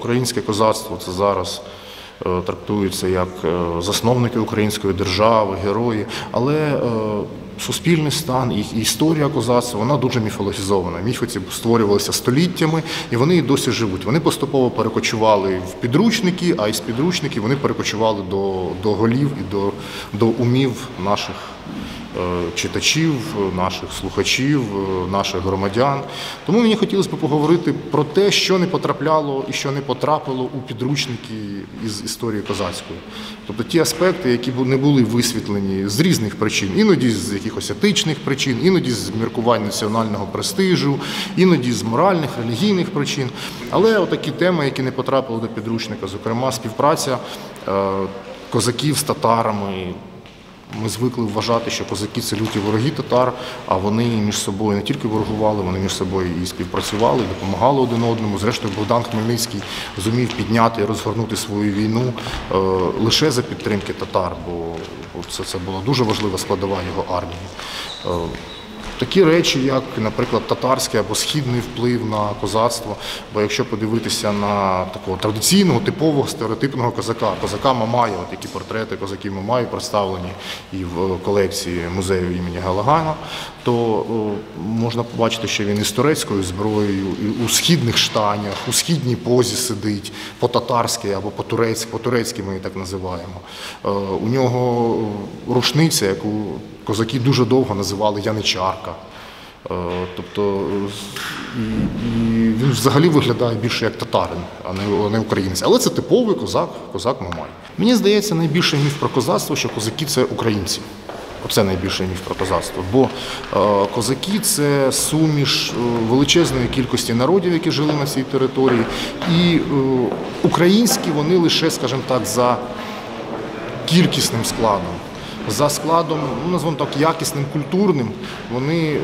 українське козацтво це зараз е, трактується як е, засновники української держави, герої, але е, суспільний стан і історія козацтва вона дуже міфологізована. Міфи створювалися століттями, і вони і досі живуть. Вони поступово перекочували в підручники, а із підручників вони перекочували до, до голів і до, до умів наших е, читачів, наших слухачів, е, наших громадян. Тому мені хотілося б поговорити про те, що не потрапляло і що не потрапило у підручники із історії козацької. Тобто ті аспекти, які не були висвітлені з різних причин, іноді з якихось етичних причин, іноді з міркувань національного престижу, іноді з моральних, релігійних причин. Але отакі теми, які не потрапили до підручника, зокрема співпраця е, козаків з татарами. Ми звикли вважати, що козаки це люті вороги татар, а вони між собою не тільки ворогували, вони між собою і співпрацювали, допомагали один одному. Зрештою, Богдан Хмельницький зумів підняти і розгорнути свою війну е, лише за підтримки татар, бо це, це була дуже важлива складова його армії. Такі речі, як, наприклад, татарський або східний вплив на козацтво. Бо якщо подивитися на такого традиційного, типового стереотипного козака, козака Мамая, от які портрети козаків Мамаю представлені і в колекції музею імені Галагана, то можна побачити, що він із турецькою зброєю, і у східних штанях, у східній позі сидить, по-татарськи або по-турецьки, по-турецьки ми її так називаємо. Е, У нього рушниця, яку козаки дуже довго називали яничарка. Е, Тобто і, він взагалі виглядає більше як татарин, а не, а не українець. Але це типовий козак, козак Мамай. Мені здається, найбільший міф про козацтво, що козаки це українці. Оце найбільший міф про козацтво. Бо е, козаки це суміш е, величезної кількості народів, які жили на цій території, і українські вони лише, скажімо так, за кількісним складом. За складом, ну назвемо так, якісним, культурним, вони е,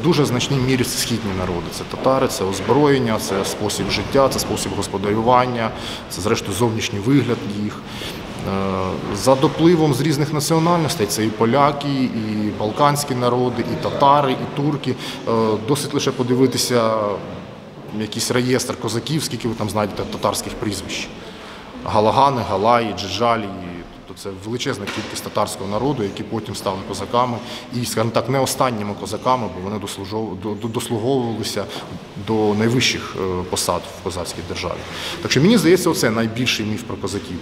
в дуже значній мірі це східні народи. Це татари, це озброєння, це спосіб життя, це спосіб господарювання, це зрештою зовнішній вигляд їх. Е, За допливом з різних національностей це і поляки, і балканські народи, і татари, і турки. Е, Досить лише подивитися якийсь реєстр козаків, скільки ви там знайдете татарських прізвищ. Галагани, Галаї, Джиджалі. Тобто це величезна кількість татарського народу, які потім стали козаками, і, скажімо так, не останніми козаками, бо вони дослуговувалися до найвищих е, посад в козацькій державі. Так що мені здається, це найбільший міф про козаків.